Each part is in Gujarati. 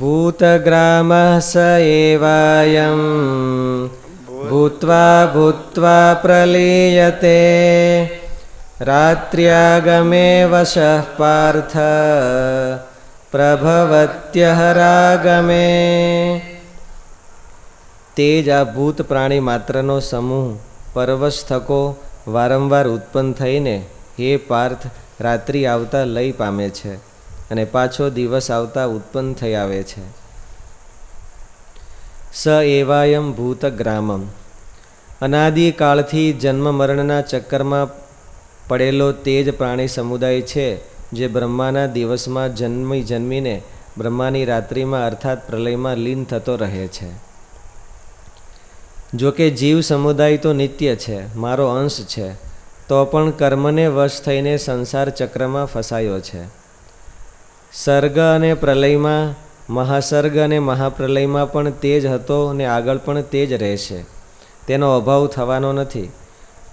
भूतग्रामः स एवायं भूत्वा भूत्वा प्रलीयते रात्र्यागमे वशः पार्थ પ્રભવત્યહરાગમે તે જ આ ભૂત પ્રાણી માત્રનો સમૂહ પરવશ થકો વારંવાર ઉત્પન્ન થઈને હે પાર્થ રાત્રિ આવતા લય પામે છે અને પાછો દિવસ આવતા ઉત્પન્ન થઈ આવે છે. સ એવાયમ ભૂત ગ્રામમ. અનાદિકાળથી જન્મ મરણના ચક્કરમાં પડેલો તે જ પ્રાણી સમુદાય છે, જે બ્રહ્માના દિવસમાં જન્મી જન્મીને બ્રહ્માની રાત્રિમાં અર્થાત પ્રલયમાં લીન થતો રહે છે. જો કે જીવ સમુદાય તો નિત્ય છે, મારો અંશ છે, તો પણ કર્મને વશ થઈને સંસાર ચક્રમાં ફસાયો છે. સર્ગ અને પ્રલયમાં, મહાસર્ગ અને મહાપ્રલયમાં પણ તે જ હતો અને આગળ પણ તે જ રહેશે. તેનો અભાવ થવાનો નથી.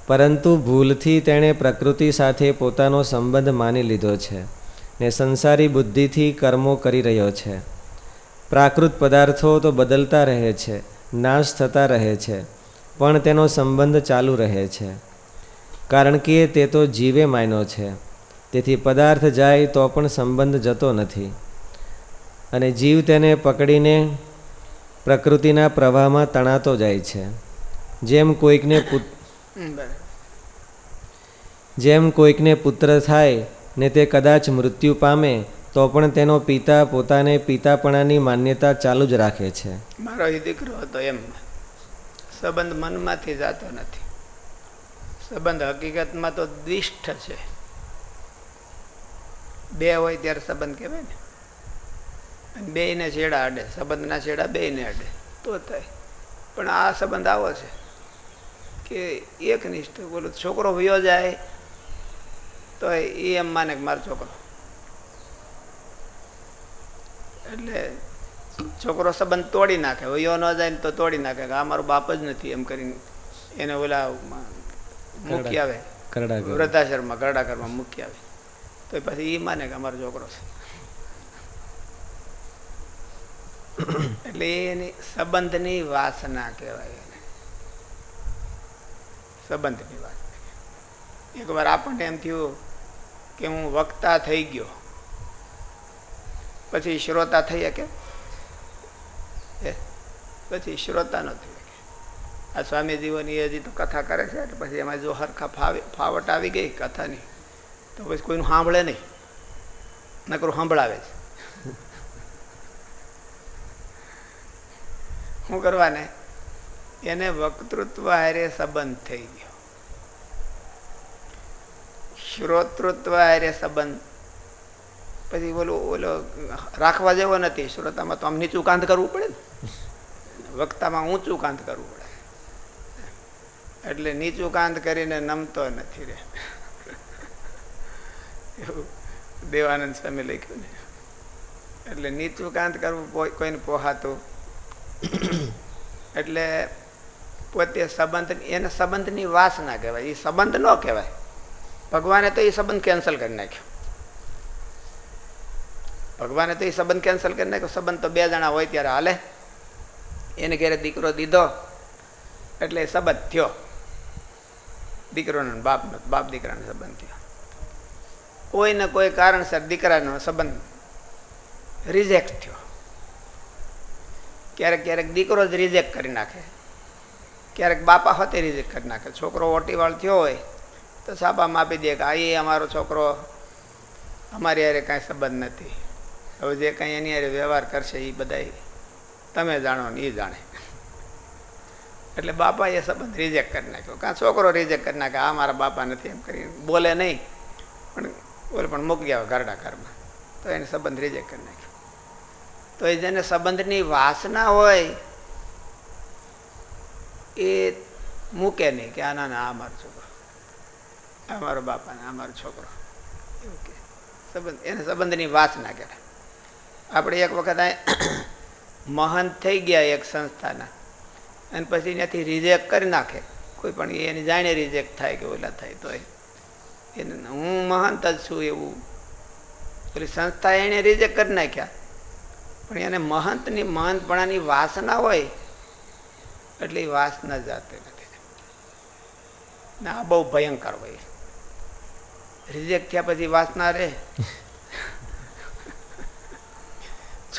પરંતુ ભૂલથી તેણે પ્રકૃતિ સાથે પોતાનો સંબંધ માની લીધો છે ને સંસારી બુદ્ધિથી કર્મો કરી રહ્યો છે. પ્રાકૃત પદાર્થો તો બદલતા રહે છે, નાશ થતા રહે છે, પણ તેનો સંબંધ ચાલુ રહે છે. કારણ કે તે તો જીવે માયનો છે. તેથી પદાર્થ જાય તો પણ સંબંધ જતો નથી. અને જીવ તેને પકડીને પ્રકૃતિના પ્રવાહમાં તણાતો જાય છે. જેમ કોઈકને જેમ કોઈકને પુત્ર થાય ને તે કદાચ મૃત્યુ પામે તો પણ તેનો પિતા પોતાને પિતાપણાની માન્યતા ચાલુ જ રાખે છે. મારો એ દીકરો હતો એમ. સંબંધ મનમાંથી જાતો નથી. સંબંધ હકીકતમાં તો દિષ્ઠ છે. બે હોય ત્યારે સંબંધ કહેવાય ને. અને બેયને છેડા અડે સંબંધના છેડા બેયને અડે તો થાય. પણ આ સંબંધ આવો છે કે એકનિષ્ઠ બોલો છોકરો વયો જાય તો એ એમ માને કે મારો છોકરો. એટલે છોકરો સંબંધ તોડી નાખે વયો ન જાય ને તો તોડી નાખે કે આ મારો બાપ જ નથી એમ કરીને એને ઓલા મૂકી આવે. કરડા કરડા ઘરમાં મૂકી આવે. તો પછી એ માને કે અમારો છોકરો છે એટલે એની સંબંધની વાસના કહેવાય એને સંબંધની વાસના એકવાર આપણને એમ થયું કે હું વક્તા થઈ ગયો પછી શ્રોતા થઈ હે? પછી શ્રોતા ન થઈ આ સ્વામીજીઓની હજી તો કથા કરે છે એટલે પછી એમાં જો હરખા ફાવે ફાવટ આવી ગઈ કથાની તો પછી કોઈનું સાંભળે નહીં. નકરું સાંભળાવે છે. શું કરવાને? એને વક્તૃત્વ હારે સંબંધ થઈ ગયો. શ્રોતૃત્વ હારે સંબંધ. પછી ઓલો ઓલો રાખવા જેવો નથી. શ્રોતામાં તો આમ નીચું કાંત કરવું પડે ને. વક્તામાં ઊંચું કાંત કરવું પડે. એટલે નીચું કાંત કરીને નમતો નથી રે દેવાનંદ સ્વામી લખ્યું ને. એટલે નીચું કાંત કરવું કોઈ- કોઈને પોહાતું. એટલે પોતે સંબંધ એને સંબંધની વાસના કહેવાય. એ સંબંધ ન કહેવાય. ભગવાને તો એ સંબંધ કેન્સલ કરી નાખ્યો. ભગવાને તો એ સંબંધ કેન્સલ કરી નાખ્યો. સંબંધ તો બે જણા હોય ત્યારે હાલે. એને ઘેરે દીકરો દીધો. એટલે એ સંબંધ થયો. દીકરોનો બાપનો બાપ દીકરાનો સંબંધ થયો. કોઈને કોઈ કારણસર દીકરાનો સંબંધ રિજેક્ટ થયો. ક્યારેક ક્યારેક દીકરો જ રિજેક્ટ કરી નાખે. ક્યારેક બાપા હોતે રિજેક્ટ કરી નાખે. છોકરો ઓટીવાળ થયો હોય તો સાપામાં આપી દે કે, આ અમારો છોકરો, અમારી યારે કાંઈ સંબંધ નથી. હવે જે કાંઈ એની હારે વ્યવહાર કરશે એ બધા તમે જાણો ને એ જાણે. એટલે બાપાએ સંબંધ રિજેક્ટ કરી નાખ્યો. કાં છોકરો રિજેક્ટ કરી નાખે, આ મારા બાપા નથી. એમ કરીને બોલે નહીં. પણ બોલે પણ મૂકી આવે ઘરડા ઘરમાં. તો એને સંબંધ રિજેક્ટ કરી નાખ્યો. તો એ જેને સંબંધની વાસના હોય, એ મૂકે નહીં કે આના ના, આ મારો છોકરો. આ મારો બાપા આ મારો છોકરો. એવું કે. સંબંધ, એને સંબંધની વાસના કહેવાય. આપણે એક વખત મહંત થઈ ગયા એક સંસ્થાના. અને પછી ત્યાંથી રિજેક્ટ કરી નાખે. કોઈ પણ એની જાણે રિજેક્ટ થાય કે ઓલા થાય તો એને હું મહંત જ છું એવું. પેલી સંસ્થા એણે રિજેક્ટ કરી નાખ્યા. પણ એને મહંતની મહંતપણાની વાસના હોય એટલે એ વાસના જાતે નથી. ના આ બહુ ભયંકર હોય. રિજેક્ટ થયા પછી વાસના રહે.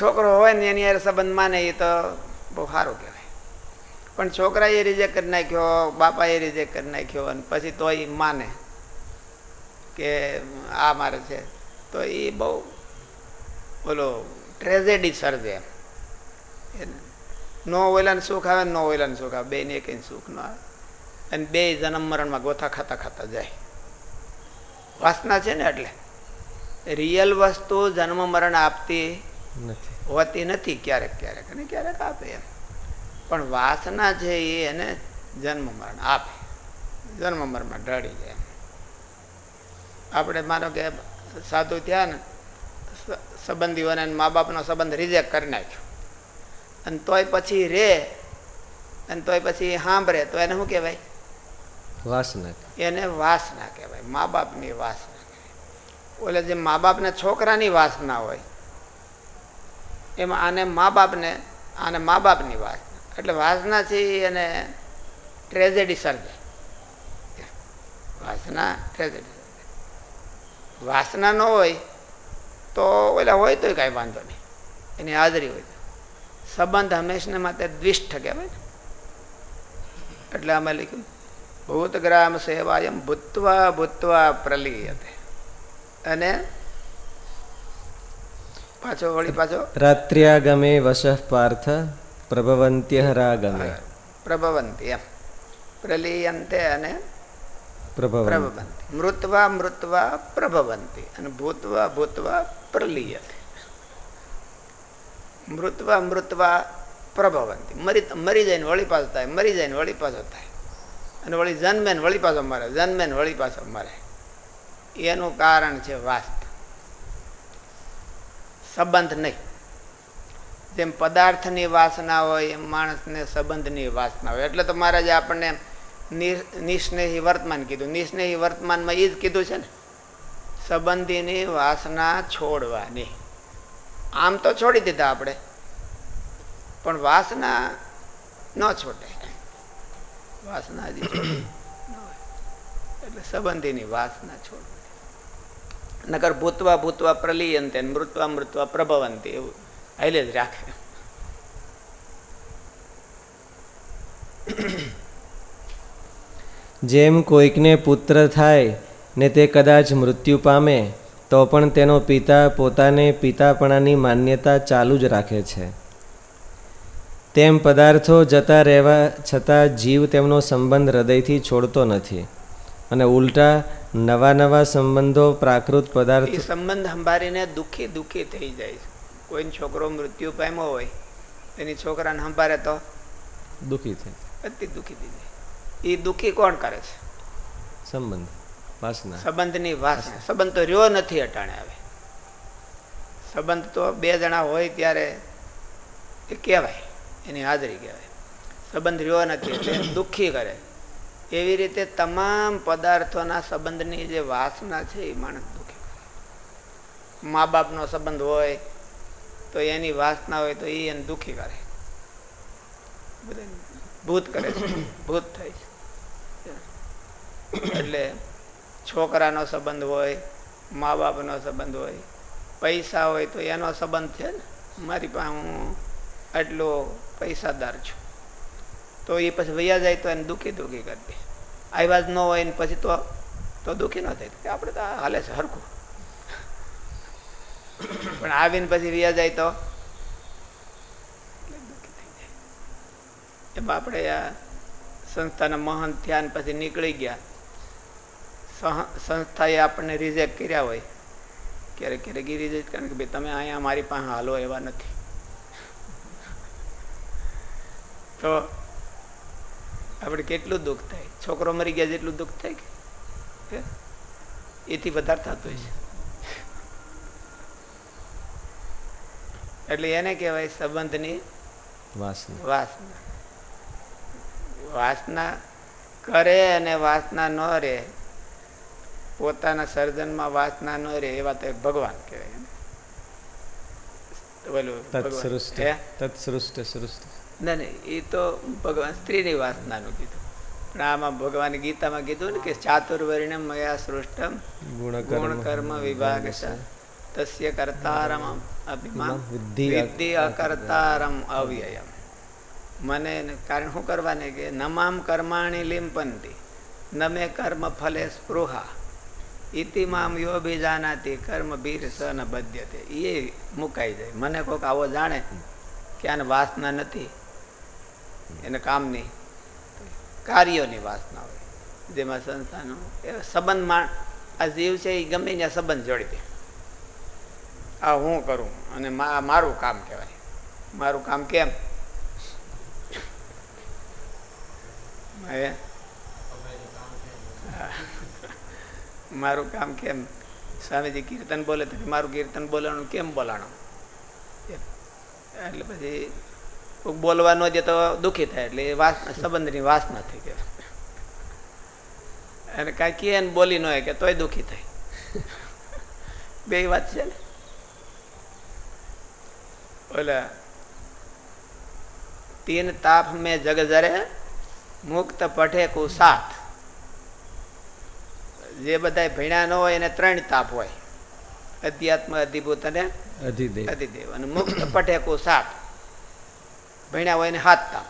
છોકરો હોય ને એની હારે સંબંધ માને એ તો બહુ સારું કહેવાય. પણ છોકરાએ રિજેક્ટ કરી નાખ્યો બાપાએ રિજેક્ટ કરી નાખ્યો અને પછી તોય માને. કે આ મારે છે. તો એ બહુ બોલો ટ્રેજેડી સર્જે એમ. નો ઓયલાને સુખ આવે નો ઓયલાને સુખ આવે. બેને એક સુખ ન આવે. અને બે જન્મ મરણમાં ગોથા ખાતા ખાતા જાય. વાસના છે ને એટલે. રિયલ વસ્તુ જન્મ મરણ આપતી નથી. હોતી નથી ક્યારેક ક્યારેક અને ક્યારેક આપે એમ. પણ વાસના છે એ એને જન્મ મરણ આપે. જન્મ મરણમાં ઢળી જાય એમ. આપણે માનો કે સાધુ થયા ને સંબંધીઓને મા બાપનો સંબંધ રિજેક્ટ કરી નાખ્યો. અને તોય પછી રે અને તોય પછી સાંભળે તો એને શું કહેવાય? વાસના એને વાસના કહેવાય મા બાપની વાસના કહેવાય. ઓલે જે મા બાપને છોકરાની વાસના હોય એમાં આને મા બાપને આને મા બાપની વાસના એટલે વાસના છે એને ટ્રેજેડી સર્જે વાસના ટ્રેજેડી વાસના ન હોય તો ઓલા હોય તોય કાંઈ વાંધો નહીં. એની હાજરી હોય. તો સંબંધ હંમેશને માટે દ્વિષ્ઠ કહેવાય ને. એટલે આમાં લખ્યું ભૂતગ્રામ સેવાયમ ભૂતવા ભૂતવા પ્રલીયતે. અને પાછો વળી પાછો રાત્ર્યાગમે વશઃ પાર્થ પ્રભવંત્ય રાગમે પ્રભવંતી એમ પ્રલીયંતે અને પ્રભવંત મૃત્વા મૃત્વા પ્રભવંતી અને ભૂતવા ભૂતવા પ્રલિયતે મૃત્વા મૃત્વા પ્રભવંતી મરી મરી જઈને વળી પાછો થાય મરી જઈને વળી પાછો થાય અને વળી જન્મે ને વળી પાછો મરે જન્મે ને વળી પાછો મરે એનું કારણ છે વાસ્ત. સંબંધ નહીં. જેમ પદાર્થની વાસના હોય, એમ માણસને સંબંધની વાસના હોય. એટલે તો મહારાજે આપણને નિસ્નેહી વર્તમાન કીધું. નિસ્નેહી વર્તમાનમાં એ જ કીધું છે ને, સંબંધીની વાસના છોડવાની. આમ તો છોડી દીધા આપણે, પણ વાસના ન છોડે. વાસના હજી છોડી એટલે સંબંધીની વાસના છોડવાની. નગર ભૂતવા ભૂતવા પ્રલીયંતે મૃત્વા મૃત્વા પ્રભવંતે એવું હાલે જ રાખે. જેમ કોઈકને પુત્ર થાય ને તે કદાચ મૃત્યુ પામે તો પણ તેનો પિતા પોતાને પિતાપણાની માન્યતા ચાલુ જ રાખે છે. તેમ પદાર્થો જતા રહેવા છતાં જીવ તેમનો સંબંધ હૃદયથી છોડતો નથી અને ઉલટા નવા નવા સંબંધો પ્રાકૃત પદાર્થ સંબંધ સંભાળીને દુઃખી દુઃખી થઈ જાય છે. કોઈનો છોકરો મૃત્યુ પામ્યો હોય એની છોકરાને સંભાળે તો દુઃખી થાય. અતિ દુઃખી થઈ જાય. એ દુઃખી કોણ કરે છે? સંબંધ વાસના. સંબંધની વાસના. સંબંધ તો રહ્યો નથી અટાણે આવે સંબંધ તો બે જણા હોય ત્યારે એ કહેવાય એની હાજરી કહેવાય. સંબંધ રહ્યો નથી એટલે દુઃખી કરે. એવી રીતે તમામ પદાર્થોના સંબંધની જે વાસના છે એ માણસ દુઃખી કરે. મા બાપનો સંબંધ હોય તો એની વાસના હોય તો એ એને દુઃખી કરે. ભૂત કરે છે. ભૂત થાય છે. એટલે છોકરાનો સંબંધ હોય મા બાપનો સંબંધ હોય, પૈસા હોય તો એનો સંબંધ છે ને? મારી પાસે હું આટલો પૈસાદાર છું. તો એ પછી વૈયા જાય તો એને દુઃખી દુઃખી કરી દે. આવ્યા જ ન હોય ને પછી તો તો દુઃખી ન થાય. કે આપણે તો હાલે છે, હરખું. પણ આવીને પછી વૈયા જાય તો એમાં આપણે આ સંસ્થાના મહંત થયા ને પછી નીકળી ગયા. સંસ્થાએ આપણને રિજેક્ટ કર્યા હોય ક્યારેક ક્યારેક એ રિજેક્ટ કરે કે ભાઈ તમે અહીંયા મારી પાસે હાલો એવા નથી. તો આપણે કેટલું દુઃખ થાય? છોકરો મરી ગયા જેટલું દુઃખ થાય કે? એથી વધારે થતું હોય છે. એટલે એને કહેવાય સંબંધની વાસના. વાસના. વાસના કરે અને વાસના ન રહે. પોતાના સર્જનમાં વાસના ન રહે એવા તો ભગવાન કહેવાય ના એ તો ભગવાન સ્ત્રીની વાસનાનું કીધું. પણ આમાં ભગવાન ગીતામાં કીધું ને કે ચાતુર્વર્ણમ મયા સૃષ્ટમ ગુણ કર્મ વિભાગ તસ્ય કર્તારમ અભિમાન વિદ્ધિ અકર્તારમ અવ્યયમ. મને કારણ શું કરવાને કે નમામ કર્માણી લિંપંતી નમે કર્મ ફલે સ્પૃહા ઇતિ મામ યો બીજાનાથી કર્મ બીર સ ન બધ્યતે એ મુકાઈ જાય. મને કોઈક આવો જાણે કે આને વાસના નથી. એને કામની કાર્યોની વાસના હોય. જેમાં સંસ્થાનો એ સંબંધમાં આ જીવ છે એ ગમે ત્યાં સંબંધ જોડી દે. આ હું કરું? અને મારું કામ કહેવાય. મારું કામ કેમ? હે મારું કામ કેમ? સ્વામીજી કીર્તન બોલે તો મારું કીર્તન બોલવાનું કેમ બોલાણો. એટલે પછી કોઈક બોલવાનો જે તો દુઃખી થાય, એટલે એ વાસના સંબંધની વાસના થઈ ગયો અને કાંઈ કહે ને બોલી ન હોય કે તોય દુઃખી થાય. બે વાત છે ને? ઓલા, તીન તાપ મેં જગ જરે, મુક્ત પઠે કુ સાત જે બધા ભણ્યા ન હોય એને ત્રણ તાપ હોય. અધ્યાત્મ અધિભૂત અને અધિદેવ. અધિદેવ. અને મુક્ત પટેકો સાત. ભણ્યા હોય એને હાથ તાપ.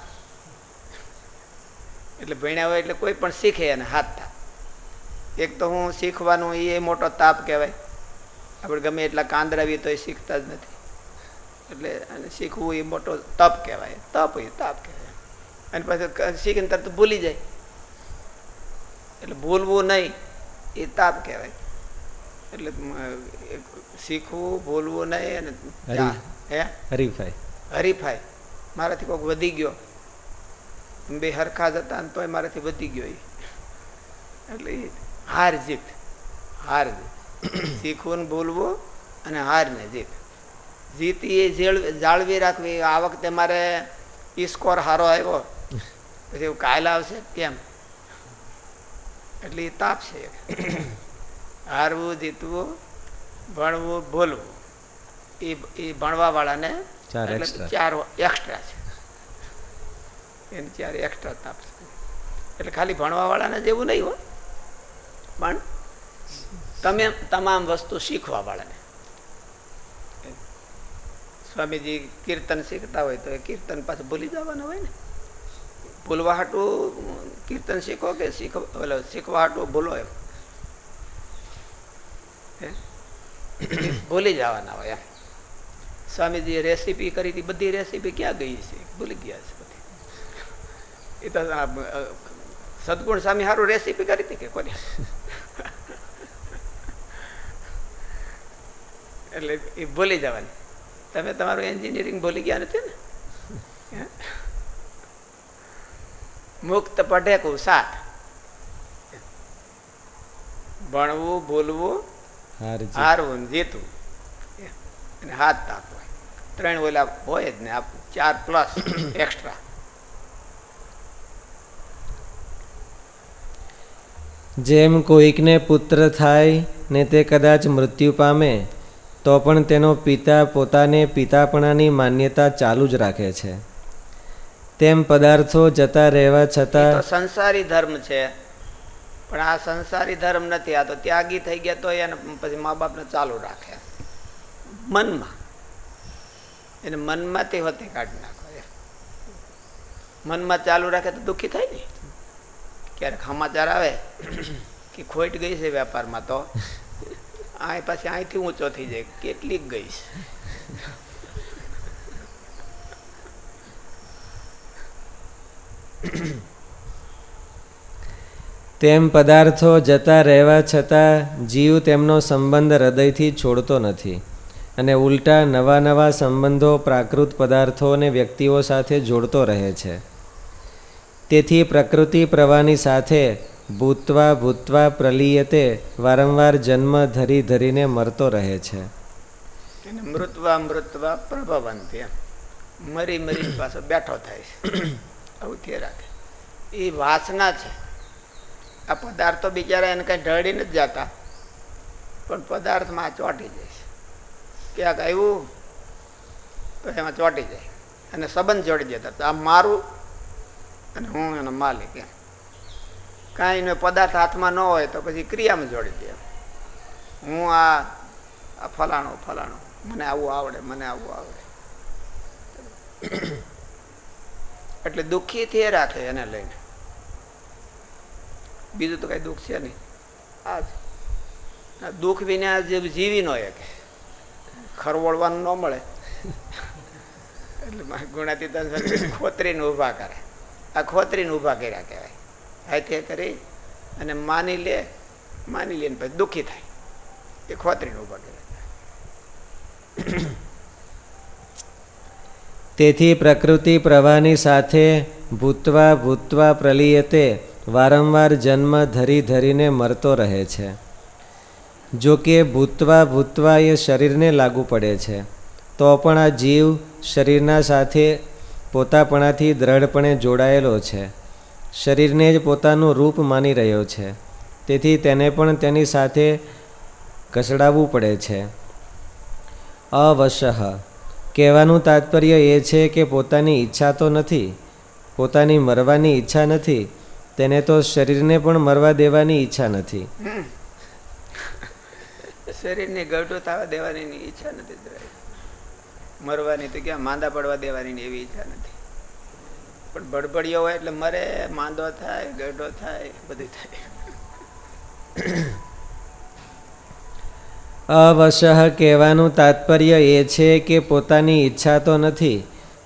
એટલે ભણ્યા હોય એટલે કોઈ પણ શીખે એને હાથ તાપ. એક તો હું શીખવાનું એ મોટો તાપ કહેવાય. આપણે ગમે એટલા કાંદરાવી તો એ શીખતા જ નથી. એટલે અને શીખવું એ મોટો તપ કહેવાય. તપ એ તાપ કહેવાય. અને પછી શીખીને તરત ભૂલી જાય. એટલે ભૂલવું નહીં. એ તાપ કહેવાય. એટલે શીખવું ભૂલવું નહીં અને. હે? હરીફાઈ. હરીફાઈ. મારાથી કોઈક વધી ગયો. બે હરખા જ હતા ને તોય મારાથી વધી ગયો એ. એટલે હાર જીત. હાર જીત. શીખવું ને ભૂલવું અને હાર ને જીત. જીત એ જેળ- જાળવી રાખવી. આ વખતે મારે ઈ સ્કોર સારો આવ્યો. પછી એવું કાયલ આવશે? કેમ? એટલે એ તાપ છે. હારવું જીતવું ભણવું બોલવું એ એ ભણવાવાળાને ચાર એટલે ચાર એક્સ્ટ્રા છે. એને ચાર એક્સ્ટ્રા તાપ છે. એટલે ખાલી ભણવાવાળાને જેવું નહીં હોય પણ તમે તમામ વસ્તુ શીખવાવાળાને. સ્વામીજી કીર્તન શીખતા હોય તો એ કીર્તન પાછું ભૂલી જવાના હોય ને. ભૂલવા હાટું કીર્તન શીખો કે શીખ શીખવા હાટું ભૂલો એમ? ભૂલી જવાના હોય એમ. સ્વામીજીએ રેસીપી કરી હતી, બધી રેસીપી ક્યાં ગઈ છે? ભૂલી ગયા છે બધી. એ તો સદગુણ સ્વામી સારું રેસીપી કરી હતી કે કોને? એટલે એ ભૂલી જવાની. તમે તમારું એન્જિનિયરિંગ ભૂલી ગયા નથી ને હે? મુક્ત પઢે સાત ભણવું ભૂલવું હારવું જીતવું અને હાથ તાપવો ત્રણ ઓલા હોય જ ને આપવું ચાર પ્લસ એક્સ્ટ્રા જેમ કોઈકને પુત્ર થાય ને તે કદાચ મૃત્યુ પામે તો પણ તેનો પિતા પોતાને પિતાપણાની માન્યતા ચાલુ જ રાખે છે. તેમ પદાર્થો જતા રહેવા છતાં સંસારી ધર્મ છે. પણ આ સંસારી ધર્મ નથી આ તો ત્યાગી થઈ ગયા તો એને પછી મા બાપને ચાલુ રાખે. મનમાં. એને મનમાંથી હોતી કાઢી નાખો મનમાં ચાલુ રાખે તો દુઃખી થાય ને. ક્યારેક સમાચાર આવે કે ખોટ ગઈ છે વેપારમાં તો. આ પછી અહીંથી ઊંચો થઈ જાય કેટલીક ગઈ છે. તેમ પદાર્થો જતા રહેવા છતાં જીવ તેમનો સંબંધ હૃદયથી છોડતો નથી અને ઉલટા નવા નવા સંબંધો પ્રાકૃત પદાર્થો અને વ્યક્તિઓ સાથે જોડતો રહે છે. તેથી પ્રકૃતિ પ્રવાહની સાથે ભૂતવા ભૂતવા પ્રલીયતે વારંવાર જન્મ ધરી ધરીને મરતો રહે છે. મૃતવા મૃતવા પ્રભવંતી એમ. મરી મરી પાછો બેઠો થાય છે. તે રાખે. એ વાસના છે. આ પદાર્થો બિચારા એને કંઈ ઢળી નથી જતા. પણ પદાર્થમાં આ ચોંટી જાય છે. ક્યાંક આવ્યું તો એમાં ચોંટી જાય. અને સંબંધ જોડી દેતા આ મારું અને હું એનો માલિક એમ. કાંઈ પદાર્થ હાથમાં ન હોય તો પછી ક્રિયામાં જોડી દે હું આ ફલાણું ફલાણું. મને આવું આવડે, મને આવું આવડે. એટલે દુઃખી થી રાખે એને લઈને. બીજું તો કઈ દુઃખ છે નહીં. આ દુઃખ વિના જીવી નો એક ખરવડવાનું ન મળે. એટલે સ્વામી ખોતરીને ઊભા કરે. આ ખોતરીને ઊભા કર્યા કહેવાય. હાથે કરી અને માની લે માની લે ને પછી દુઃખી થાય. એ ખોતરીને ઊભા કર્યા તેથી પ્રકૃતિ પ્રવાહની સાથે ભૂતવા ભૂતવા પ્રલીયતે વારંવાર જન્મ ધરી ધરીને મરતો રહે છે. જો કે ભૂતવા ભૂતવા એ શરીરને લાગુ પડે છે, તો પણ આ જીવ શરીરના સાથે પોતાપણાથી દ્રઢપણે જોડાયેલો છે. શરીરને જ પોતાનું રૂપ માની રહ્યો છે, તેથી તેને પણ તેની સાથે ઘસડાવવું પડે છે. અવશઃ કહેવાનું તાત્પર્ય એ છે કે પોતાની ઈચ્છા તો નથી, પોતાની મરવાની ઈચ્છા નથી, તેને તો શરીરને પણ મરવા દેવાની ઈચ્છા નથી. શરીરને ગઢો થવા દેવાની ઈચ્છા નથી મરવાની તો ક્યાં, માંદા પડવા દેવાની એવી ઈચ્છા નથી. પણ બડબડિયો હોય એટલે મરે, માંદો થાય ગઢો થાય, બધું થાય. અવશઃ કહેવાનું તાત્પર્ય એ છે કે પોતાની ઈચ્છા તો નથી,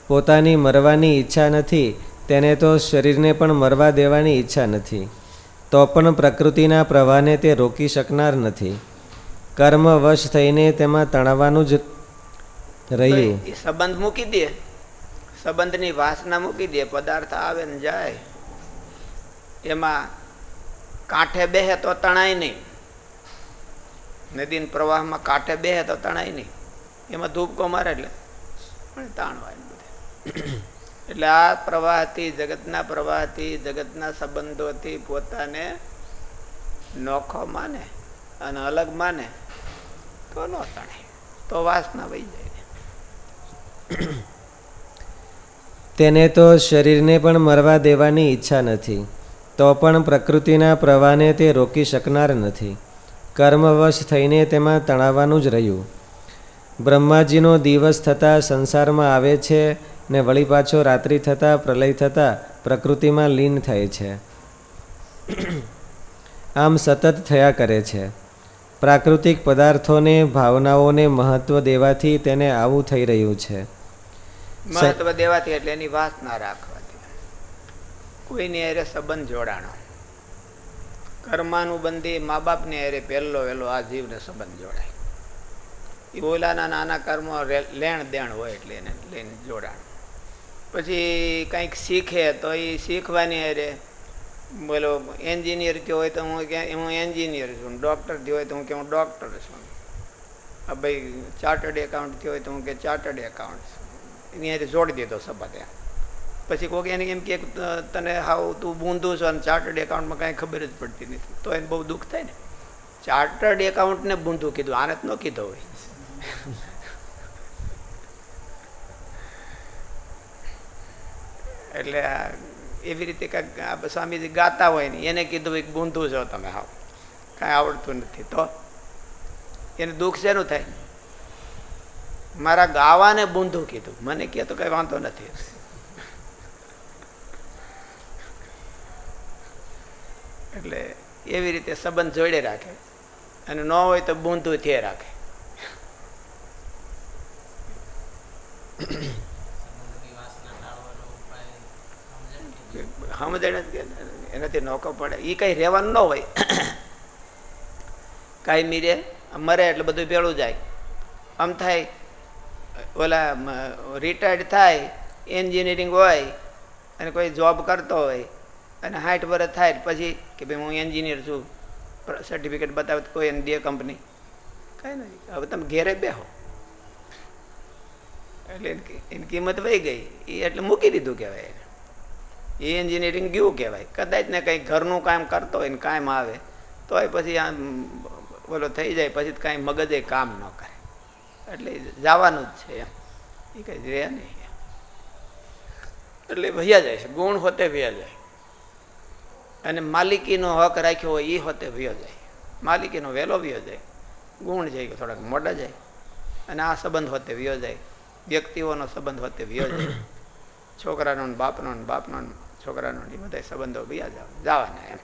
પોતાની મરવાની ઈચ્છા નથી, તેને તો શરીરને પણ મરવા દેવાની ઈચ્છા નથી, તો પણ પ્રકૃતિના પ્રવાહને તે રોકી શકનાર નથી. કર્મવશ થઈને તેમાં તણાવવાનું જ રહ્યું. સંબંધ મૂકી દે. સંબંધની વાસના મૂકી દે, પદાર્થ આવે ને જાય. એમાં કાંઠે બેહે તો તણાય નહીં. નદીના પ્રવાહમાં કાંઠે બે તો તણાય નહીં. એમાં ધૂપકો મારે એટલે પણ તાણવાય બધે. એટલે આ પ્રવાહથી, જગતના પ્રવાહથી, જગતના સંબંધોથી પોતાને નોખો માને અને અલગ માને તો ન તણે તો વાસના વહી જાય. તેને તો શરીરને પણ મરવા દેવાની ઈચ્છા નથી, તો પણ પ્રકૃતિના પ્રવાહને તે રોકી શકનાર નથી. કર્મવશ થઈને તેમાં તણાવવાનું જ રહ્યું. બ્રહ્માજીનો દિવસ થતાં સંસારમાં આવે છે ને વળી પાછો રાત્રિ થતાં, પ્રલય થતાં, પ્રકૃતિમાં લીન થાય છે. આમ સતત થયા કરે છે. પ્રાકૃતિક પદાર્થોને, ભાવનાઓને મહત્વ દેવાથી તેને આવું થઈ રહ્યું છે. મહત્વ દેવાથી એટલે એની વાસના રાખવાથી. કોઈની અરે સંબંધ જોડાણો. કર્માનુબંધી મા બાપની અરે પહેલો વહેલો આ જીવને સંબંધ જોડાય. એ ઓલાના નાના કર્મો લેણ દેણ હોય એટલે એને લઈને જોડાણ. પછી કંઈક શીખે તો એ શીખવાની અરે બોલો, એન્જિનિયર થયો હોય તો હું ક્યાં હું એન્જિનિયર છું, ડૉક્ટર થયો હોય તો હું કે, હું ડૉક્ટર છું. આ ભાઈ ચાર્ટર્ડ એકાઉન્ટ થયો હોય તો હું કે ચાર્ટર્ડ એકાઉન્ટ છું. એની જોડી દીધો સભા ત્યાં. પછી કોઈક એને એમ કે તને હાવ તું બૂંધું છો અને ચાર્ટર્ડ એકાઉન્ટમાં કાંઈ ખબર જ પડતી નથી. તો એને બહુ દુઃખ થાય ને. ચાર્ટર્ડ એકાઉન્ટને બૂંધું કીધું, આને ન કીધો હોય. એટલે એવી રીતે કાંઈક સ્વામીજી ગાતા હોય ને, એને કીધું એક બૂંધું છો તમે હાવ કાંઈ આવડતું નથી. તો એને દુઃખ શેનું થાય? મારા ગાવાને બૂંધું કીધું. મને કહે તો કંઈ વાંધો નથી. એટલે એવી રીતે સંબંધ જોડે રાખે. અને ન હોય તો બૂંધું થયે રાખે. સમજણ એનાથી નોકો પડે. એ કંઈ રહેવાનું ન હોય. કાંઈ મીરે, મરે એટલે બધું ભેળું જાય. આમ થાય, ઓલા રિટાયર્ડ થાય, એન્જિનિયરિંગ હોય, અને કોઈ જોબ કરતો હોય અને સાઠ વર્ષ થાય પછી કે ભાઈ હું એન્જિનિયર છું સર્ટિફિકેટ બતાવે તો કોઈ એને દે કંપની. કાંઈ નથી. હવે તમે ઘેરે બેહો. એટલે એની કિંમત વહી ગઈ. એ એટલે મૂકી દીધું કહેવાય એને. એ એન્જિનિયરિંગ ગયું કહેવાય. કદાચ ને કંઈ ઘરનું કામ કરતો હોય ને કામ આવે, તોય પછી આમ ઓલો થઈ જાય, પછી કાંઈ મગજે કામ ન કરે. એટલે જવાનું જ છે એમ. એ કઈ રહે નહીં. એટલે ભૈયા જાય છે. ગુણ હોતે ભૈયા જાય. અને માલિકીનો હક રાખ્યો હોય એ હોતે વ્યો જાય. માલિકીનો વહેલો વ્યો જાય. ગુણ જાય કે થોડાક મોડા જાય. અને આ સંબંધ હોતે વ્યો જાય. વ્યક્તિઓનો સંબંધ હોતે વ્યો જાય. છોકરાનો ને બાપનો બાપનો છોકરાનો ને એ બધા સંબંધો બીજા જાવ જવાના એમ.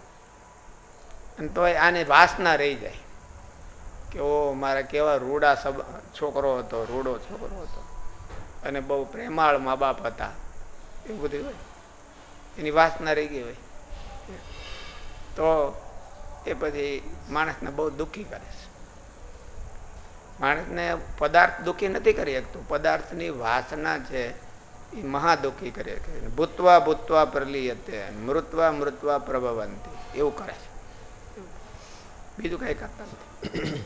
અને તોય આને વાસના રહી જાય. કે ઓ મારા કેવા રૂડા સબ છોકરો હતો રૂડો છોકરો હતો. અને બહુ પ્રેમાળ મા બાપ હતા. એવું બધું હોય. એની વાસના રહી ગઈ હોય. તો એ પછી માણસને બહુ દુઃખી કરે છે. માણસને પદાર્થ દુઃખી નથી કરી શકતું. પદાર્થની વાસના છે એ મહાદુઃખી કરી છે. ભૂતવા ભૂતવા પ્રલીયતે, મૃત્વા મૃત્વા પ્રભવંતી. એવું કરે છે. બીજું કઈ કરતા નથી.